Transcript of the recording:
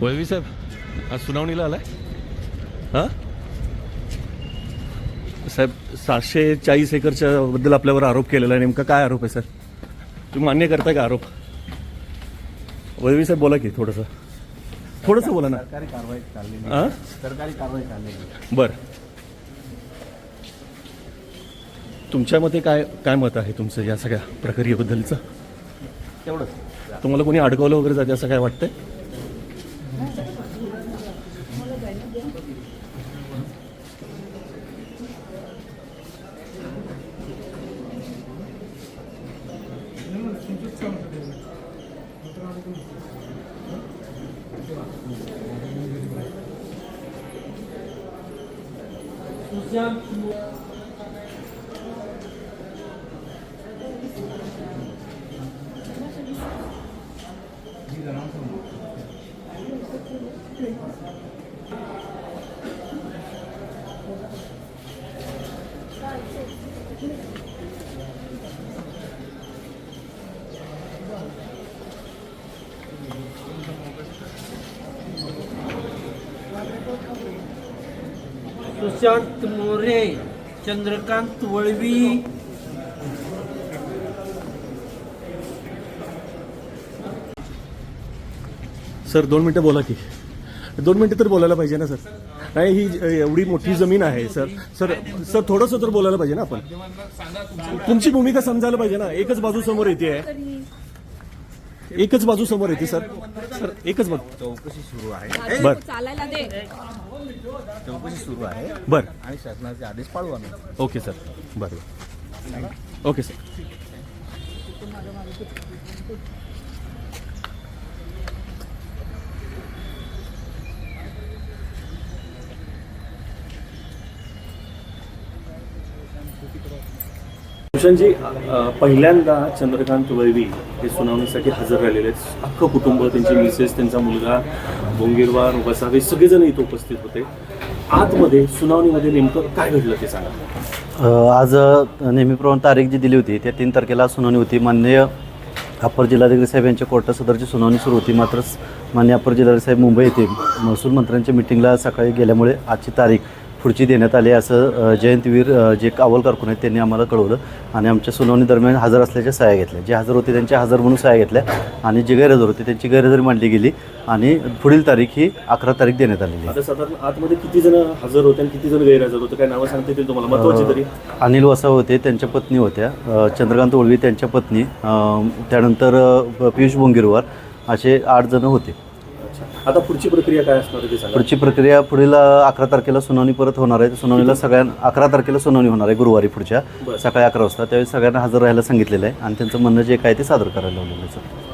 वळवी साहेब आज सुनावणीला आलाय? हां? साहेब सातशे चाळीस एकरच्या बद्दल आपल्यावर आरोप केलेला आहे. नेमका काय आरोप आहे सर तुम्ही मान्य करताय का आरोप? वळवी साहेब बोला की थोडंसं. थोडंसं बोला ना. सरकारी कारवाई चाललेली हां? सरकारी कारवाई चाललेली बरं. तुमच्या मते काय काय मत आहे तुमचं या सगळ्या प्रक्रियेबद्दलचं? तेवढंच. तुम्हाला कोणी अडकवलं वगैरे जाते असं काय वाटतंय? Sosyal Bir zaman. Sushant More Chandrakant Valvi. Sir दोन मिनटं बोला की. दोन मिनटं तर बोलायला पाहिजे ना सर? नाही ही एवढी मोठी जमीन आहे सर. सर सर थोडंसं तर बोलायला पाहिजे ना आपण. तुमची भूमिका समजायला पाहिजे ना? एकच बाजू समोर येते. एकच बाजू समोर येते सर. सर एकच बाजू. चौकशी सुरू आहे. बर. चालायला दे. चौकशी सुरू आहे. बर. आणि शासनाचे आदेश पाळू आम्ही. Okay sir. बरं. Okay sir. भूषणजी पहिल्यांदा चंद्रकांत वैवी हे सुनावणीसाठी हजर राहिलेले आहेत. अख्खं कुटुंब त्यांची मिसेस त्यांचा मुलगा भोंगीरवार वसावे सगळेजण इथं उपस्थित होते. आतमध्ये सुनावणीमध्ये नेमकं काय घडलं ते सांगा. आज नेहमीप्रमाणे तारीख जी दिली होती त्या तीन तारखेला सुनावणी होती. मान्य अप्पर जिल्हाधिकारी साहेब यांच्या कोर्टात सदरची सुनावणी सुरू होती. मात्र मान्य अप्पर जिल्हाधिकारी साहेब मुंबई येथे महसूल मंत्र्यांच्या मिटिंगला सकाळी गेल्यामुळे आजची तारीख पुढची देण्यात आली असं जयंतवीर जे कावल कारकून आहेत त्यांनी आम्हाला कळवलं आणि आमच्या सुनावणी दरम्यान हजर असल्याच्या सह्या घेतल्या. जे हजर होते त्यांच्या हजर म्हणून सह्या घेतल्या आणि जे गैरहजर होते त्यांची गैरहजेरी मांडली गेली आणि पुढील तारीख ही अकरा तारीख देण्यात आलेली आहे. आता साधारण आतमध्ये किती जण हजर होते आणि किती जण गैरहजर होते? काय नावं सांगता येतील तुम्हाला? महत्वाची तरी. अनिल वसाव होते त्यांच्या पत्नी होत्या. चंद्रकांत ओळवी त्यांच्या पत्नी. त्यानंतर पियुष बोंगिरवार असे आठ जण होते. आता पुढची प्रक्रिया काय असणार आहे ते सांगा. पुढची प्रक्रिया पुढील अकरा तारखेला सुनावणी परत होणार आहे. सुनावणीला सगळ्यांना अकरा तारखेला सुनावणी होणार आहे गुरुवारी पुढच्या बरं. सकाळी अकरा वाजता. त्यावेळी सगळ्यांना हजर राहायला सांगितलेलं आहे आणि त्यांचं म्हणणं जे काय ते सादर करायला लावलेलं आहे सर.